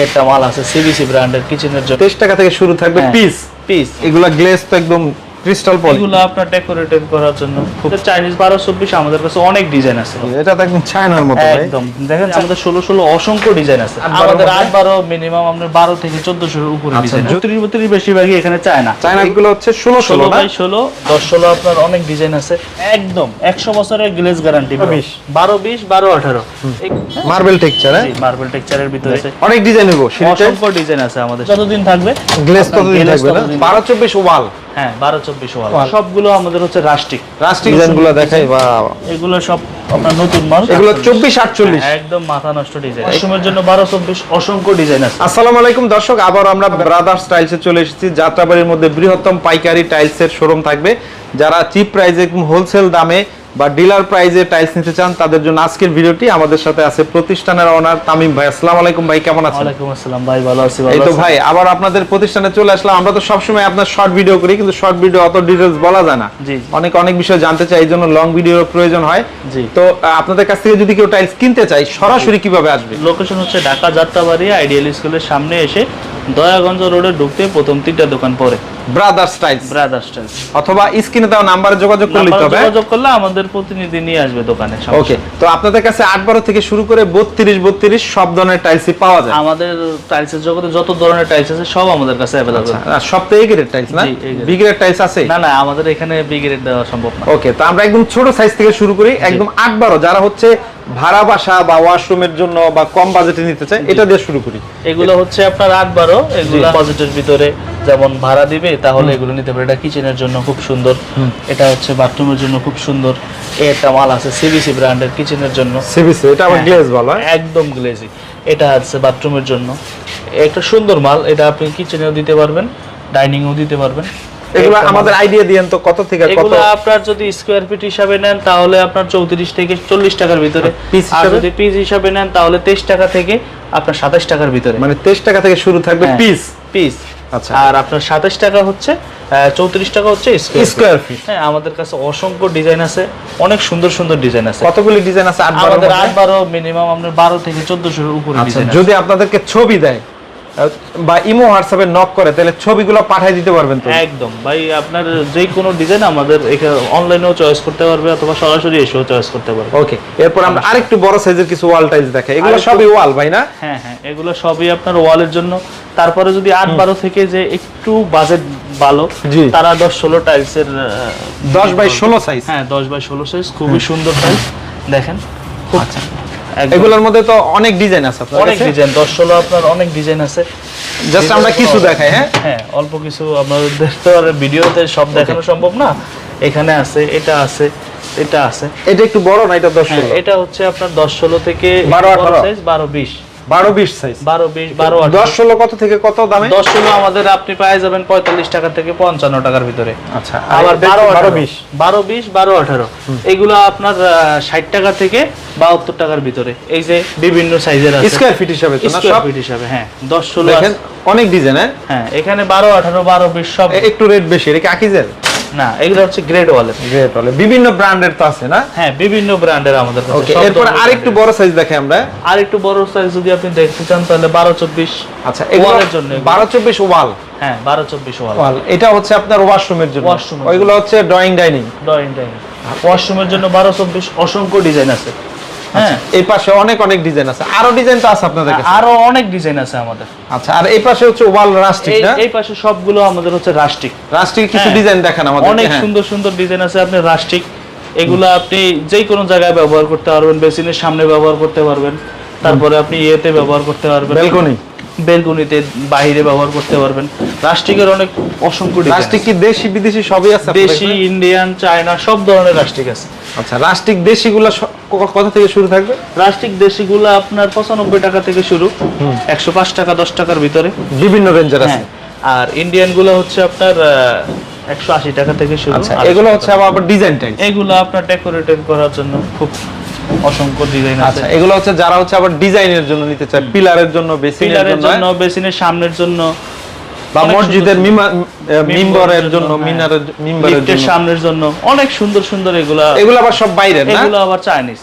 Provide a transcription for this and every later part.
একটা মাল আছে সিবিসি ব্র্যান্ডের কিচেনের জন্য তেইশ টাকা থেকে শুরু থাকবে হ্যাঁ। পিস পিস এগুলা গ্লেস তো একদম ক্রিস্টাল পলি এগুলো আপনার ডেকোরেটিভ করার জন্য চাইনিজ বারো চব্বিশ আমাদের কাছে অনেক ডিজাইন আছে। এটা তো একদম চায়নার মতো ভাই। একদম। দেখেন আমাদের ষোলো ষোলো অসংখ্য ডিজাইন আছে। আমাদের মধ্যে? আট বারো মিনিমাম আপনার বারো থেকে চোদ্দশোর উপরে আচ্ছা, ডিজাইন যো- জ্যোতির বত্রিশ বেশিরভাগই এখানে চায় না চায়না গুলো হচ্ছে ষোলো ষোলো ষোলো না? বাই ষোলো দশ ষোলো আপনার অনেক ডিজাইন আছে। একদম একশো বছরের গ্লেজ গ্যারান্টি বিশ। বারো বিশ বারো আঠারো। মার্বেল টেক্সচার হ্যাঁ? মার্বেল টেক্সচারের ভিতরে। অনেক ডিজাইন হব অসংখ্য ডিজাইন আছে আমাদের যতদিন থাকবে? আপনার কতদিন থাকবে না? ততদিন- বারো চব্বিশ ওয়াল। হ্যাঁ বারো চব্বিশ ওয়াল। ওয়াল। সবগুলো আমাদের হচ্ছে রাষ্ট্রিক। রাস্টিক ডিজাইন দেখাই বা এগুলো সব আপনার নতুন মাল। এগুলো চব্বিশ আটচল্লিশ। হ্যাঁ, একদম মাথা নষ্ট ডিজাইন এই সময়ের জন্য বারো চব্বিশ অসংখ্য ডিজাইন আছে। আসসালামু আলাইকুম দর্শক আবার আমরা ব্রাদার্স টাইলসে চলে এসেছি। যাত্রাবাড়ির মধ্যে বৃহত্তম পাইকারি টাইলসের শোরুম থাকবে। যারা চিপ প্রাইজে হোলসেল দামে বা ডিলার প্রাইজে টাইলস নিতে চান তাদের জন্য আজকের ভিডিওটি আমাদের সাথে আছে প্রতিষ্ঠানের ওনার তামিম ভাই। আসসালামু আলাইকুম ভাই কেমন আছেন? ওয়ালাইকুম আসসালাম ভাই ভালো আছি এই তো ভাই আবার আপনাদের প্রতিষ্ঠানে চলে আসলাম। আমরা তো সবসময় আপনার শর্ট ভিডিও করি কিন্তু শর্ট ভিডিও অত ডিটেলস বলা যায় না। জি। অনেক অনেক বিষয় জানতে চাই এই জন্য লং ভিডিওর প্রয়োজন হয়। জি। তো আপনাদের কাছ থেকে যদি কেউ টাইলস কিনতে চাই সরাসরি কীভাবে আসবে? লোকেশন হচ্ছে ঢাকা যাত্রাবাড়ি আইডিয়াল স্কুলের সামনে এসে দয়াগঞ্জ রোডে ঢুকতে প্রথম তিনটা দোকান পরে ব্রাদার্স টাইলস ব্রাদার্স টাইলস অথবা স্ক্রিনে দেওয়া নাম্বারে যোগাযোগ করলে হবে। যোগাযোগ করলে আমাদের প্রতিনিধি নিয়ে আসবে দোকানে ওকে তো আপনাদের কাছে আট বারো থেকে শুরু করে বত্রিশ বত্রিশ সব ধরনের টাইলসই পাওয়া যায়। আমাদের টাইলসের জগতে যত ধরনের টাইলস আছে সব আমাদের কাছে অ্যাভেলেবল আর সব তো এই গ্রেড টাইলস না বি গ্রেড টাইলস আছে? না না আমাদের এখানে বি গ্রেড দেওয়া সম্ভব না। ওকে তো আমরা একদম ছোট সাইজ থেকে শুরু করি একদম আট বারো যারা হচ্ছে ভাড়া বাসা বা ওয়াশরুমের জন্য বা কম বাজেটে নিতে চাই এটা দিয়ে শুরু করি। এগুলো হচ্ছে আপনার আট বারো এগুলো বাজেটের ভিতরে যেমন ভাড়া দিবে তাহলে এগুলো নিতে পারে। এটা কিচেনের জন্য খুব সুন্দর। এটা হচ্ছে বাথরুমের জন্য খুব সুন্দর। একটা মাল আছে সিবিসি ব্র্যান্ডের কিচেনের জন্য। সিবিসি এটা হ্যাঁ। গ্লেজ বলা একদম গ্লেজি এটা আছে বাথরুমের জন্য। একটা সুন্দর মাল। এটা আপনি কিচেনেও দিতে পারবেন ডাইনিংও দিতে পারবেন। এগুলো আমাদের আইডিয়া দিয়েন তো কত থেকে কত? এগুলো আপনার যদি স্কোয়ার ফিট হিসাবে নেন তাহলে আপনার চৌত্রিশ থেকে চল্লিশ টাকার ভিতরে। আর যদি পিস হিসাবে নেন তাহলে তেইশ টাকা থেকে আপনার সাতাশ টাকার ভিতরে। মানে তেইশ টাকা থেকে শুরু থাকবে হ্যাঁ। পিস পিস আচ্ছা। আর আপনার সাতাশ টাকা হচ্ছে চৌত্রিশ টাকা হচ্ছে স্কোয়ার feet। হ্যাঁ আমাদের কাছে অসংখ্য ডিজাইন আছে অনেক সুন্দর সুন্দর ডিজাইন আছে। কতগুলি ডিজাইন আছে? আট বারোর আমাদের মধ্যে? আট বারো মিনিমাম আপনার বারো থেকে চোদ্দশোর উপরে আচ্ছা ডিজাইন যদি আপনাদেরকে ছবি দেয় বা ইমো হোয়াটসঅ্যাপে নক করে তাহলে ছবিগুলো পাঠিয়ে দিতে পারবেন তো? একদম। ভাই আপনার যে কোনো ডিজাইন আমাদের এখানে অনলাইনেও চয়েস করতে পারবে অথবা সরাসরি এসেও চয়েস করতে পারবে। ওকে এরপর আমরা আরেকটু বড় সাইজের কিছু ওয়াল টাইলস দেখাই। এগুলো সবই ওয়াল ভাই না? হ্যাঁ হ্যাঁ এগুলো সবই আপনার ওয়ালের জন্য। তারপরে যদি আট বারো থেকে যে একটু বাজেট ভালো তারা দশ ষোলো টাইলসের দশ বাই ষোলো সাইজ হ্যাঁ দশ বাই ষোলো সাইজ খুবই সুন্দর টাইলস দেখেন। একদম এগুলোর মধ্যে তো অনেক ডিজাইন আছে আপনার অনেক ডিজাইন দশ ষোলো আপনার অনেক ডিজাইন আছে। জাস্ট আমরা কিছু দেখাই হ্যাঁ? হ্যাঁ অল্প কিছু আপনাদের তো আর ভিডিওতে সব দেখানো সম্ভব না। এখানে আছে এটা আছে এটা আছে। এটা একটু বড় না এটা দশ হ্যাঁ, ষোলো এটা হচ্ছে আপনার দশ ষোলো থেকে বারো, আঠারো। সাইজ বারো বিশ। বারো বিশ সাইজ বারো বিশ বারো দশ ষোলো কত থেকে কত দামে? দশ ষোলো আমাদের আপনি পেয়ে যাবেন পঁয়তাল্লিশ টাকা থেকে পঞ্চান্ন টাকার ভিতরে। আচ্ছা আবার বারো বারো বারো বিশ বিশ বারো বিশ বারো আঠারো এগুলো আপনার ষাট টাকা থেকে বাহাত্তর টাকার ভিতরে। এই যে বিভিন্ন সাইজের আছে। স্কোয়ার ফিট হিসাবে স্কোয়ার ফিট হিসাবে হ্যাঁ। দশ ষোলো অনেক ডিজাইন হ্যাঁ? হ্যাঁ এখানে বারো আঠারো বারো বিশ সব একটু রেট বেশি এটা কি আকিজের? না এগুলো হচ্ছে গ্রেড ওয়ালেট ওয়ালেট বিভিন্ন ব্র্যান্ডের তো আছে না? হ্যাঁ বিভিন্ন ব্র্যান্ডের আমাদের কাছে ওকে এরপর আরেকটু বড় সাইজ দেখে আমরা। আর একটু বড় সাইজ যদি আপনি দেখতে চান তাহলে বারো চব্বিশ আচ্ছা এগুলোর জন্য এগুলো। বারো চব্বিশ ওয়াল। হ্যাঁ বারো চব্বিশ ওয়াল। ওয়াল এটা হচ্ছে আপনার ওয়াশরুমের জন্য। ওয়াশরুম ওইগুলো হচ্ছে ড্রয়িং ডাইনিং ড্রয়িং ডাইনিং ওয়াশরুমের জন্য বারো চব্বিশ অসংখ্য ডিজাইন আছে। হ্যাঁ। এই পাশে অনেক অনেক ডিজাইন আছে। আরও ডিজাইন তো আছে আপনাদের কাছে? আরও অনেক ডিজাইন আছে আমাদের। আচ্ছা আর এই পাশে হচ্ছে ওয়াল রাস্টিক না? এই পাশে সবগুলো আমাদের হচ্ছে রাস্টিক রাস্টিক কিছু হ্যাঁ। ডিজাইন দেখান আমাদের অনেক সুন্দর সুন্দর ডিজাইন আছে আপনি রাস্টিক এগুলো আপনি যে কোনো জায়গায় ব্যবহার করতে পারবেন বেসিনের সামনে ব্যবহার করতে পারবেন। তারপরে আপনি ইয়েতে ব্যবহার করতে পারবেন। ব্যালকনি বেলকনিতে বাইরে ব্যবহার করতে পারবেন। প্লাস্টিকের অনেক অসংখ্য প্লাস্টিক কি দেশি বিদেশি সবই আছে দেশি ইন্ডিয়ান চায়না সব ধরনের প্লাস্টিক আছে। আচ্ছা প্লাস্টিক দেশিগুলো কথা থেকে শুরু থাকবে? প্লাস্টিক দেশিগুলো আপনার পঁচানব্বই টাকা থেকে শুরু একশো পাঁচ টাকা দশ টাকার ভিতরে। বিভিন্ন রেঞ্জের আছে। হ্যাঁ আর ইন্ডিয়ানগুলা হচ্ছে আপনার একশো আশি টাকা থেকে শুরু। আচ্ছা এগুলো হচ্ছে আবার ডিজাইন এগুলো আপনার করার জন্য খুব অসংখ্য ডিজাইন আছে। আচ্ছা এগুলো হচ্ছে যারা হচ্ছে আবার ডিজাইনের জন্য নিতে চায় পিলারের জন্য বেসিনের জন্য বেসিনের সামনের জন্য। বা মসজিদের মিম্বরের জন্য হ্যাঁ। মিনারের মিম্বরের জন্য। সামনের জন্য অনেক সুন্দর সুন্দর এগুলা এগুলো আবার সব বাইরের না? এগুলো আবার চাইনিজ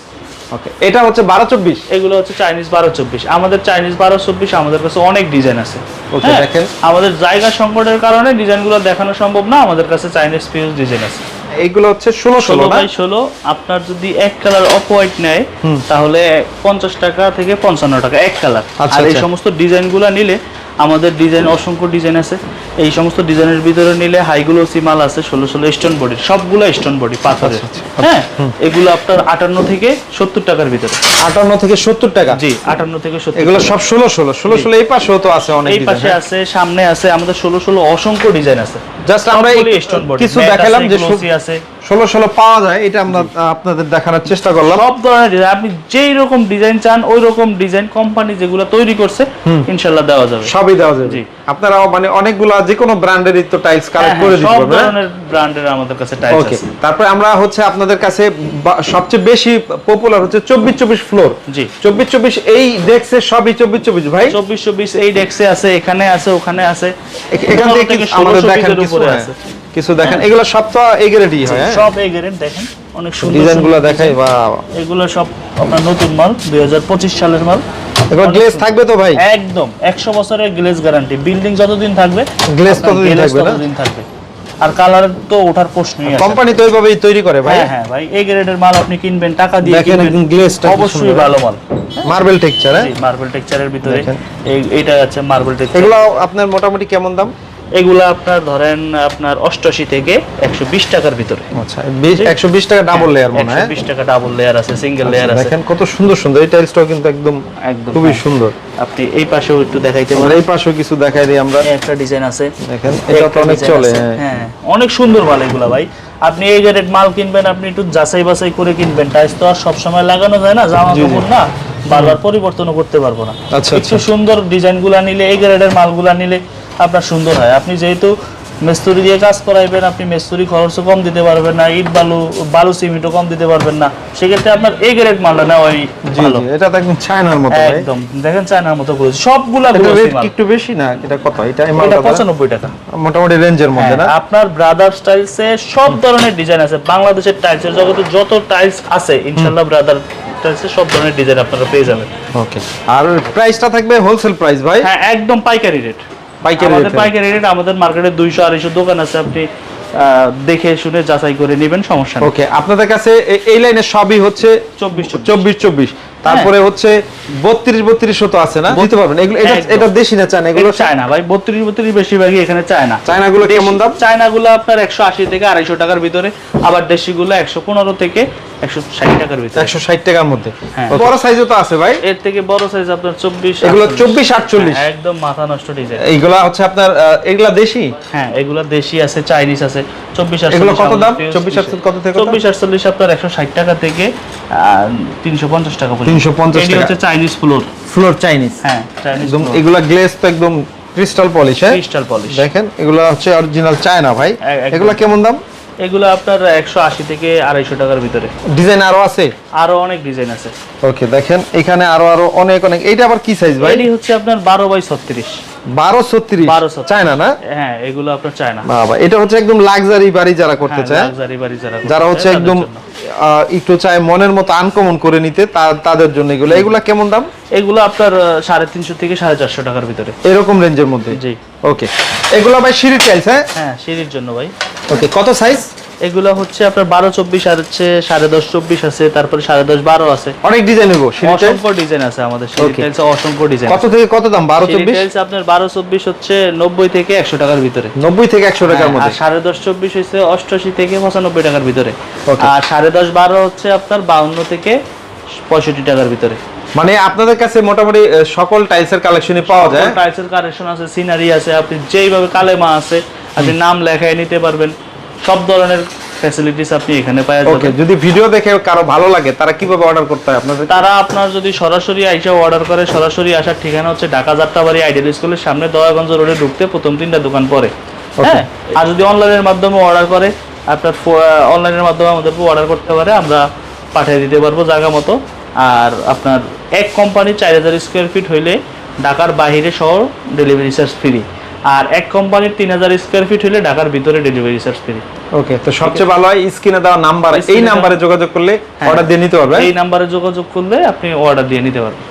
ওকে এটা হচ্ছে বারো চব্বিশ? এগুলো হচ্ছে চাইনিজ বারো চব্বিশ। আমাদের চাইনিজ বারো চব্বিশ আমাদের কাছে অনেক ডিজাইন আছে। হ্যাঁ, দেখেন। আমাদের জায়গা সংকটের কারণে ডিজাইনগুলো দেখানো সম্ভব না আমাদের কাছে চাইনিজ পিউজ ডিজাইন আছে। এইগুলো হচ্ছে ষোলো ষোলো বাই ষোলো আপনার যদি এক কালার অফ হোয়াইট নেয় তাহলে পঞ্চাশ টাকা থেকে পঞ্চান্ন টাকা এক কালার আচ্ছা, আর এই আচ্ছা। সমস্ত ডিজাইনগুলো নিলে আমাদের ডিজাইন অসংখ্য ডিজাইন আছে। এই সমস্ত ডিজাইনের ভিতরে নিলে হাইগুলো মাল আছে ষোলো ষোলো স্টোন বডি সবগুলো স্টোন বডি পাথরের। আচ্ছা, হ্যাঁ? এগুলো আপনার আটান্ন থেকে সত্তর টাকার ভিতরে। আটান্ন থেকে সত্তর টাকা? জি আটান্ন থেকে সত্তর এগুলো সব ষোলো ষোলো ষোলো ষোলো এই পাশেও তো আছে অনেক এই পাশে আছে সামনে আছে আমাদের ষোলো ষোলো অসংখ্য ডিজাইন আছে। জাস্ট আমরা কিছু দেখালাম যে আছে। ষোলো ষোলো পাওয়া যায় এটা আমরা আপনাদের দেখানোর চেষ্টা করলাম। সব ধরনের আপনি যেই রকম ডিজাইন চান ওই রকম ডিজাইন কোম্পানি যেগুলো তৈরি করছে ইনশাল্লাহ দেওয়া যাবে। সবই দেওয়া যাবে। জি। আপনারাও মানে অনেকগুলা যে কোনো ব্র্যান্ডেরই তো টাইলস হ্যাঁ, কালেক্ট করে হ্যাঁ, দিতে পারবেন হ্যাঁ? ধরনের ব্র্যান্ডের আমাদের কাছে টাইলস আছে। তারপরে আমরা হচ্ছে আপনাদের কাছে সবচেয়ে বেশি পপুলার হচ্ছে চব্বিশ চব্বিশ ফ্লোর জি। চব্বিশ চব্বিশ এই দেখছে সবই চব্বিশ চব্বিশ ভাই? চব্বিশ চব্বিশ এই ডেক্সে আছে এখানে আছে ওখানে আছে। এখান থেকে আমাদের 1600 দেখেন কিছু উপরে আছে। কিছু দেখেন এগুলো সব তো এই গ্রেডই হয় হ্যাঁ? সব এই গ্রেড দেখেন অনেক সুন্দর ডিজাইনগুলো সুন্দর দেখাই বা এগুলো সব আপনার নতুন মাল দুই সালের মাল। এগুলো গ্লেজ থাকবে তো ভাই? একদম একশো বছরের গ্লেজ গ্যারান্টি বিল্ডিং যতদিন থাকবে গ্লেজ ততদিন থাকবে না? ততদিন থাকবে। আর কালার তো ওঠার প্রশ্নই আছে কোম্পানি তো ওইভাবেই তৈরি করে ভাই। হ্যাঁ হ্যাঁ ভাই এই গ্রেডের মাল আপনি কিনবেন টাকা দিয়ে কিনবেন। একদম গ্লেজটা অবশ্যই ভালো মাল। মার্বেল টেক্সচার হ্যাঁ? মার্বেল টেক্সচারের ভিতরে। এই- এইটা আছে মার্বেল টেক্সচার এগুলো আপনার মোটামুটি কেমন দাম? এগুলো আপনার ধরেন আপনার অষ্টআশি থেকে একশো বিশ টাকার ভিতরে। আচ্ছা একশো বিশ টাকা ডাবল লেয়ার মনে হয় বিশ টাকা ডাবল লেয়ার আছে সিঙ্গেল লেয়ার আচ্ছা, আছে। দেখেন কত সুন্দর সুন্দর এই টাইলসটাও কিন্তু একদম একদম খুবই হ্যাঁ। সুন্দর। আপনি এই পাশেও একটু দেখাইতে পারেন। এই পাশেও কিছু দেখাই দিই আমরা। একটা ডিজাইন আছে। দেখেন এটা তো অনেক চলে হ্যাঁ। হ্যাঁ অনেক সুন্দর মাল এগুলা ভাই। আপনি এই গ্রেড মাল কিনবেন আপনি একটু যাচাই বাছাই করে কিনবেন। টাইস তো আর সবসময় লাগানো যায় না জামা। কাপড় না বারবার পরিবর্তনও করতে পারব না। আচ্ছা, একটু। সুন্দর ডিজাইনগুলা নিলে এই গ্রেডের মালগুলা নিলে আপনার সুন্দর হয়। আপনি যেহেতু মেস্তুরি দিয়ে কাজ করাইবেন আপনি মেস্তুরি খরচও কম দিতে পারবেন না ইট বালু বালু সিমেন্টও কম দিতে পারবেন না। সেক্ষেত্রে আপনার এই গ্রেড মালটা নেওয়াই জি ভালো। এটা একদম চায়নার মতো একদম। দেখেন চায়নার মতো করেছে। সবগুলা। একটু বেশি না? এটা কত? এটা এটা মালটা কত? পঁচানব্বই টাকা। মোটামুটি রেঞ্জের মধ্যে না? হ্যাঁ, আপনার ব্রাদার টাইলসে সব ধরনের ডিজাইন আছে। বাংলাদেশের টাইলসের জগতে যত টাইলস আছে ইনশাআল্লাহ ব্রাদার সব ধরনের ডিজাইন আপনারা পেয়ে যাবেন। ওকে আর প্রাইসটা থাকবে হোলসেল প্রাইস ভাই? হ্যাঁ একদম পাইকারি রেট পাইকারি আমাদের পাইকারি রেট আমাদের মার্কেটে দুইশো আড়াইশো দোকান আছে আপনি আহ, দেখে শুনে যাচাই করে নেবেন সমস্যা ওকে আপনাদের কাছে এই লাইনে সবই হচ্ছে চব্বিশ। চব্বিশ চব্বিশ। তারপরে হচ্ছে বত্রিশ বত্রিশশো তো আছে না? দিতে পারবেন। এগুলো এটা এটা দেশি না চান এগুলো এগুলো চায়না ভাই বত্রিশ বত্রিশ বেশিরভাগই এখানে চায়না। চায়নাগুলো কেমন দাম? চায়নাগুলো আপনার একশো আশি থেকে আড়াইশো টাকার ভিতরে আবার দেশিগুলো একশো পনেরো থেকে একশো ষাট টাকার ভিতরে। টাকার মধ্যে। হ্যাঁ। বড় সাইজও তো আছে ভাই। এর থেকে বড় সাইজ আপনার চব্বিশ এগুলো আটচল্লিশ। চব্বিশ আটচল্লিশ। হ্যাঁ, একদম মাথা নষ্ট ডিজাইন এইগুলা হচ্ছে আপনার এগুলা দেশি? হ্যাঁ এগুলো দেশি আছে চাইনিজ আছে চব্বিশ এগুলো কত দাম? আমাদের 24 আটচল্লিশ কত থেকে কত? চব্বিশ আটচল্লিশ আপনার একশো ষাট টাকা থেকে তিনশো পঞ্চাশ টাকা পর্যন্ত। 350 টাকা। হচ্ছে চাইনিজ ফ্লোর ফ্লোর চাইনিজ হ্যাঁ একদম এগুলা গ্লেজ তো একদম ক্রিস্টাল পলিশ হ্যাঁ? ক্রিস্টাল পলিশ দেখেন এগুলা হচ্ছে অরিজিনাল চায়না ভাই। এগুলা কেমন দাম? এগুলো আপনার একশো আশি থেকে আড়াইশো টাকার ভিতরে। ডিজাইন আরও আছে? আরও অনেক ডিজাইন আছে। ওকে দেখেন এখানে আরও আরও অনেক অনেক। এইটা আবার কি সাইজ ভাই? এটি হচ্ছে আপনার বারো বাই ছত্রিশ। বারো ছত্রিশ? 1236 চায়না না? হ্যাঁ এগুলো আপনার চায়না বাবা এটা হচ্ছে একদম লাক্সারি বাড়ি যারা করতে চায়। লাক্সারি বাড়ি যারা যারা হচ্ছে একদম একটু চাই মনের মতো আনকমন করে নিতে তাদের জন্য এগুলো। এগুলো কেমন দাম? এগুলো আপনার সাড়ে তিনশো থেকে সাড়ে চারশো টাকার ভিতরে। এরকম রেঞ্জের মধ্যে? জি। ওকে এগুলো ভাই সিঁড়ির টাইলস হ্যাঁ? হ্যাঁ সিঁড়ির জন্য ভাই। ওকে কত সাইজ এগুলো হচ্ছে আপনার বারো চব্বিশ আর হচ্ছে সাড়ে দশ চব্বিশ আছে তারপরে সাড়ে দশ বারো আছে। অনেক ডিজাইন অসংখ্য ডিজাইন আছে আমাদের অসংখ্য ডিজাইন কত থেকে কত দাম? বারো চব্বিশ? টাইলস আপনার বারো চব্বিশ হচ্ছে নব্বই থেকে একশো টাকার ভিতরে। নব্বই থেকে একশো টাকার হ্যাঁ, আর মধ্যে। সাড়ে দশ চব্বিশ হচ্ছে অষ্টআশি থেকে পঁচানব্বই টাকার ভিতরে। আর সাড়ে দশ বারো হচ্ছে আপনার বাউন্ন থেকে পঁয়ষট্টি টাকার ভিতরে। মানে আপনাদের কাছে মোটামুটি সকল টাইলসের কালেকশনই পাওয়া যায় টাইলসের কালেকশন আছে সিনারি আছে আপনি যেইভাবে কালেমা আছে আপনি নাম লেখায় নিতে পারবেন। সব ধরনের ফ্যাসিলিটিস আপনি এখানে পাওয়া যাবে। যদি ভিডিও দেখে কারও ভালো লাগে তারা কীভাবে অর্ডার করতে হয় আপনাদের? তারা আপনার যদি সরাসরি আইসা অর্ডার করে সরাসরি আসার ঠিকানা হচ্ছে ঢাকা যাত্রাবাড়ি আইডিয়াল স্কুলের সামনে দয়াগঞ্জ রোডে ঢুকতে প্রথম তিনটা দোকান পরে হ্যাঁ? আর যদি অনলাইনের মাধ্যমে অর্ডার করে আপনার অনলাইনের মাধ্যমে আমাদের অর্ডার করতে পারে আমরা পাঠিয়ে দিতে পারব জায়গা মতো। আর আপনার এক কোম্পানি চার হাজার স্কোয়ার ফিট হইলে ঢাকার বাহিরে সহ ডেলিভারি চার্জ ফ্রি আর এক কোম্পানির তিন হাজার স্কোয়ার ফিট হলে ঢাকার ভিতরে ডেলিভারি চার্জ ফ্রি ওকে তো সবচেয়ে ভালো হয় স্ক্রিনে দেওয়া নাম্বার এই নাম্বারে যোগাযোগ করলে হ্যাঁ। অর্ডার দিয়ে নিতে পারবে। এই নাম্বারে যোগাযোগ করলে আপনি অর্ডার দিয়ে নিতে পারবেন।